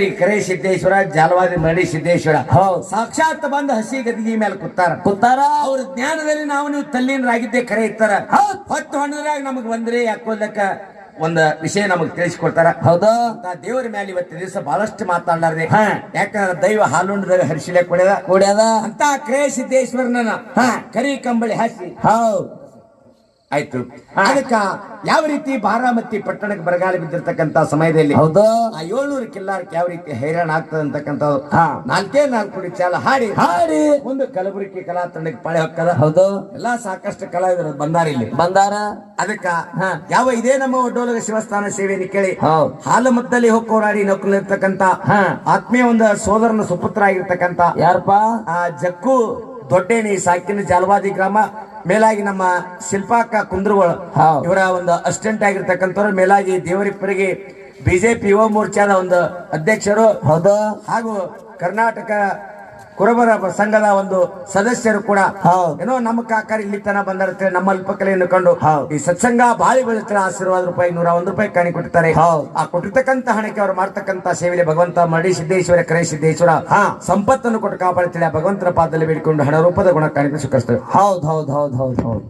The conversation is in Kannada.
ಈ ಕರೆ ಸಿದ್ದೇಶ್ವರ ಜಾಲವಾದಿ ಮಡಿ ಸಿದ್ದೇಶ್ವರ. ಹೌದ್. ಸಾಕ್ಷಾತ್ ಬಂದ ಹಸಿ ಗದಿಗೆ ಮೇಲೆ ಕುತ್ತಾರ ಕುತ್ತಾರ ಅವ್ರ ಜ್ಞಾನದಲ್ಲಿ ನಾವು ನೀವು ತಲ್ಲೀನರಾಗಿದ್ದೆ ಕರೆ ಇರ್ತಾರ. ಹತ್ತು ಹಣ್ಣದ್ರಾಗ ನಮಗ್ ಬಂದ್ರೆ ಯಾಕೋದಕ್ಕ ಒಂದ ವಿಷಯ ನಮಗ್ ತಿಳಿಸಿಕೊಡ್ತಾರ. ಹೌದಾ. ದೇವರ ಮೇಲೆ ಇವತ್ತು ದಿವಸ ಬಹಳಷ್ಟು ಮಾತಾಡ್ಲಾರ್ದೆ. ಯಾಕಂದ್ರೆ ದೈವ ಹಾಲುಂಡದಾಗ ಹರಿಶಿಲೆ ಕೊಡ್ಯದ. ಕೊಡ್ಯದ. ಅಂತ ಕ್ರೇ ಸಿದ್ದೇಶ್ವರನ. ಕರಿ ಕಂಬಳಿ ಹಸಿ ಹೌದ್. ಆಯ್ತು. ಅದಕ್ಕ ಯಾವ ರೀತಿ ಬಾರಾಮತಿ ಪಟ್ಟಣಕ್ಕೆ ಬರಗಾಲ ಬಿದ್ದಿರ್ತಕ್ಕಂತ ಸಮಯದಲ್ಲಿ ಹೌದು ಆ ಏಳ್ನೂರು ಕಿಲ್ಲಾರಕ್ಕೆ ಯಾವ ರೀತಿ ಹೈರಾಣ ಆಗ್ತದೆ ಅಂತಕ್ಕಂಥ. ನಾಲ್ಕೇ ನಾಲ್ಕು ಚಾಲ ಹಾಡಿ ಹಾಡಿ ಮುಂದೆ ಕಲಬುರಗಿ ಕಲಾ ತಂಡಕ್ಕೆ ಪಾಳೆ ಹೊಕ್ಕದ ಹೌದು ಎಲ್ಲಾ ಸಾಕಷ್ಟು ಕಲಾವಿದರು ಬಂದಾರ ಇಲ್ಲಿ ಬಂದಾರ ಅದಕ್ಕ. ಯಾವ ಇದೇ ನಮ್ಮ ಒಡ್ಡೋಲಗ ಶಿವಸ್ಥಾನ ಸೇವೆಯನ್ನು ಕೇಳಿ. ಹಾಲು ಮತ್ತಲ್ಲಿ ಹೋಗೋರಾಡಿ ನೌಕರಿ ಇರ್ತಕ್ಕಂತ ಹಾ. ಆತ್ಮೀಯ ಒಂದು ಸೋದರನ ಸುಪುತ್ರ ಆಗಿರ್ತಕ್ಕಂತ ಯಾರಪ್ಪ ಆ ಜಕ್ಕು ದೊಡ್ಡೇಣಿ ಸಾಕಿನ ಜಾಲವಾದಿ ಗ್ರಾಮ ಮೇಲಾಗಿ ನಮ್ಮ ಶಿಲ್ಪಾಕ ಕುಂದ್ರಗಳು. ಇವರ ಒಂದು ಅಸಿಸ್ಟೆಂಟ್ ಆಗಿರ್ತಕ್ಕಂಥವ್ರು. ಮೇಲಾಗಿ ದೇವರಿಪ್ಪರಿಗೆ ಬಿಜೆಪಿ ಯುವ ಮೋರ್ಚಾದ ಒಂದು ಅಧ್ಯಕ್ಷರು. ಹೌದು. ಹಾಗೂ ಕರ್ನಾಟಕ ಕುರುಬರ ಸಂಘದ ಒಂದು ಸದಸ್ಯರು ಕೂಡ ಹೌದ್. ಏನೋ ನಮ್ಮ ಕಾಕರ್ ಇಲ್ಲಿ ತನ ಬಂದಿರುತ್ತೆ ನಮ್ಮ ಅಲ್ಪಕಲೆಯನ್ನು ಕಂಡು ಹೌದ್. ಈ ಸತ್ಸಂಗ ಬಾಳಿ ಬದುಕಿನ ಆಶೀರ್ವಾದ ರೂಪಾಯಿ ನೂರ ಒಂದು ರೂಪಾಯಿ ಕಾಣಿ ಕೊಟ್ಟಿರ್ತಾರೆ ಆ ಕೊಟ್ಟಿರ್ತಕ್ಕಂತ ಹಣಕ್ಕೆ ಅವರು ಮಾಡ್ತಕ್ಕಂತ ಸೇವೆಯಲ್ಲಿ ಭಗವಂತ ಮಡಿ ಸಿದ್ದೇಶ್ವರ ಕರೆ ಸಿದ್ದೇಶ್ವರ ಹಾ. ಸಂಪತ್ತನ್ನು ಕೊಟ್ಟು ಕಾಪಾಡ್ತಿಲ್ಲ ಭಗವಂತನ ಪಾದದಲ್ಲಿ ಬೇಡಿಕೊಂಡು ಹಣ ರೂಪದ ಗುಣ ಕಾಣಿಕೆ ಸ್ವೀಕರಿಸ್ತೇವೆ ಹೌದ್ ಹೌದ್ ಹೌದ್ ಹೌದ್ ಹೌದ್